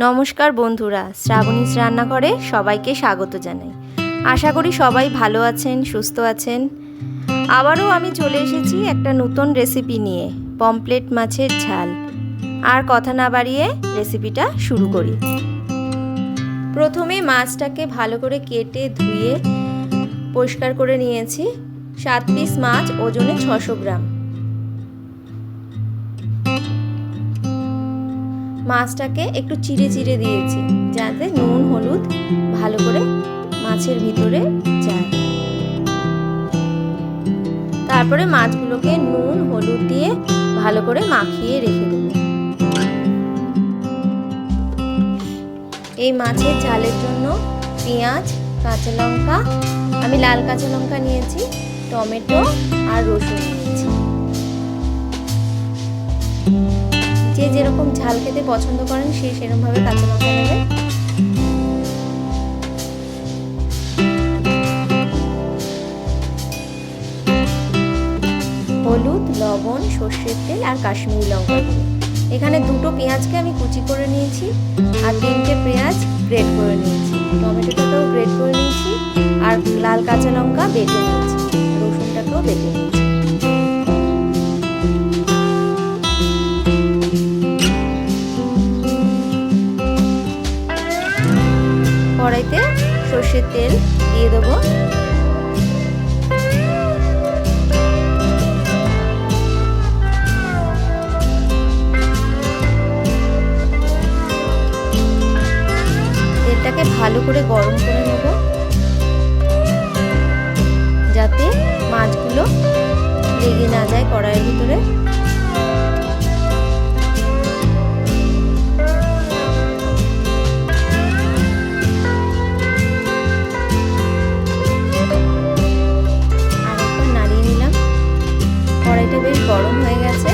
নমস্কার বন্ধুরা শ্রাবণীস রান্নাঘরে সবাইকে স্বাগত জানাই। আশা করি সবাই ভালো আছেন, সুস্থ আছেন। আবারও আমি চলে এসেছি একটা নতুন রেসিপি নিয়ে, পমপ্লেট মাছের ঝাল। আর কথা না বাড়িয়ে রেসিপিটা শুরু করি। প্রথমে মাছটাকে ভালো করে কেটে ধুয়ে পরিষ্কার করে নিয়েছি। সাত পিস মাছ ওজনে ছশো গ্রাম। মাছটাকে একটু চিড়ে চিড়ে দিয়েছি, যাতে নুন, হলুদ ভালো করে মাছের ভিতরে যায়। তারপরে মাছগুলোকে নুন, হলুদ দিয়ে ভালো করে মাখিয়ে রেখে দেব। এই মাছের ঝালের জন্য পেঁয়াজ, কাঁচা লঙ্কা, আমি লাল কাঁচা লঙ্কা নিয়েছি, টমেটো আর রসুন নিয়েছি। যেরকম ঝাল খেতে পছন্দ করেন, সে সেরকমভাবে কাঁচা লঙ্কা নেবেন হলুদ, লবণ, সর্ষের তেল আর কাশ্মীরি লঙ্কা এখানে দুটো পেঁয়াজকে আমি কুচি করে নিয়েছি আর তিনটে পেঁয়াজ গ্রেট করে নিয়েছি। টমেটোটাকেও গ্রেট করে নিয়েছি আর লাল কাঁচা লঙ্কা বেটে নিয়েছি। রসুনটাকেও বেটে নিয়েছি। কড়াইতে সর্ষের তেল দিয়ে দেবো। বেশ গরম হয়ে গেছে।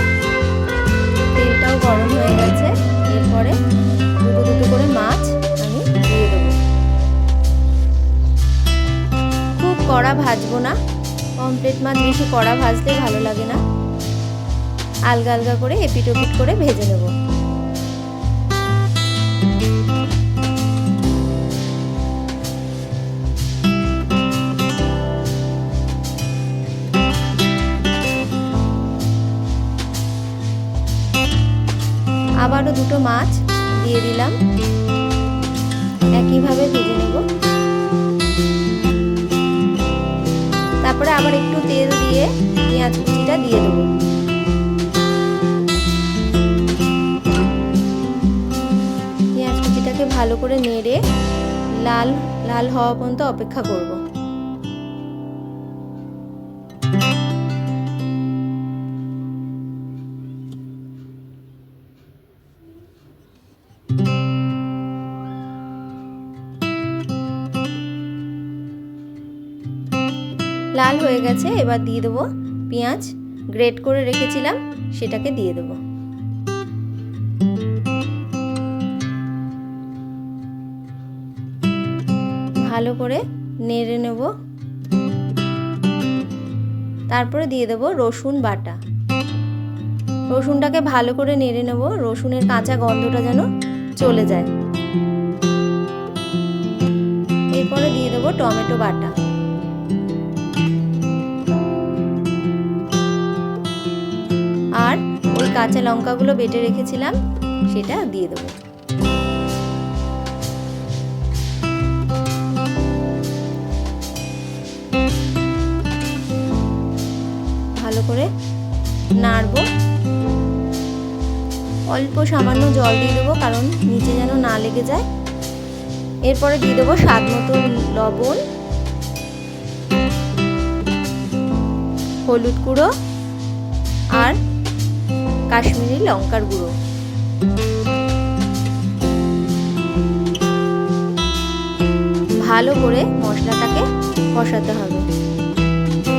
তেলটাও গরম হয়ে গেছে। এরপরে দুটো দুটো করে মাছ আমি দিয়ে দেবো। খুব কড়া ভাজবো না। কমপ্লিট মাছ বেশি কড়া ভাজতে ভালো লাগে না। আলগা আলগা করে এপিট ওপিট করে ভেজে নেব। আবারও দুটো মাছ দিয়ে দিলাম। একইভাবে ভেজে নেব। তারপরে আবার একটু তেল দিয়ে পেঁয়াজ কুচিটা দিয়ে দেবো। পেঁয়াজ কুচিটাকে ভালো করে নেড়ে লাল লাল হওয়া পর্যন্ত অপেক্ষা করব। লাল হয়ে গেছে, এবার দিয়ে দেবো পেঁয়াজ। গ্রেট করে রেখেছিলাম, সেটাকে দিয়ে দেবো। ভালো করে নেড়ে নেব। তারপরে দিয়ে দেবো রসুন বাটা। রসুনটাকে ভালো করে নেড়ে নেব, রসুনের কাঁচা গন্ধটা যেন চলে যায়। এরপরে দিয়ে দেবো টমেটো বাটা। কাঁচা লঙ্কাগুলো বেটে রেখেছিলাম, সেটা দিয়ে দেবো। ভালো করে নাড়বো। অল্প সামান্য জল দিয়ে দেবো, কারণ নিচে যেন না লেগে যায়। এরপরে দিয়ে দেবো স্বাদ মতো লবণ, হলুদ গুঁড়ো আর কাশ্মীরি লঙ্কার গুঁড়ো। ভালো করে মশলাটাকে কষাতে হবে।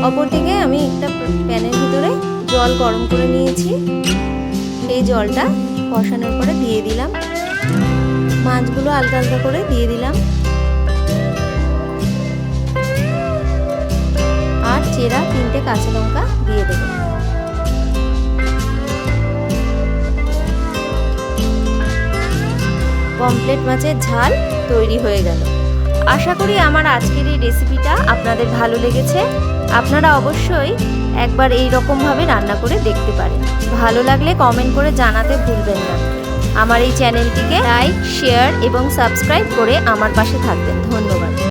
অপরদিকে আমি একটা প্যানের ভিতরে জল গরম করে নিয়েছি। সেই জলটা কষানোর পরে দিয়ে দিলাম। মাছগুলো আলগা আলগা করে দিয়ে দিলাম। আর চেরা তিনটে কাঁচা লঙ্কা দিয়ে দেবো। পমপ্লেট মাছের ঝাল তৈরি হয়ে গেল। আশা করি আমার আজকের এই রেসিপিটা আপনাদের ভালো লেগেছে। আপনারা অবশ্যই একবার এই রকমভাবে রান্না করে দেখতে পারেন। ভালো লাগলে কমেন্ট করে জানাতে ভুলবেন না। আমার এই চ্যানেলটিকে লাইক শেয়ার এবং সাবস্ক্রাইব করে আমার পাশে থাকবেন। ধন্যবাদ।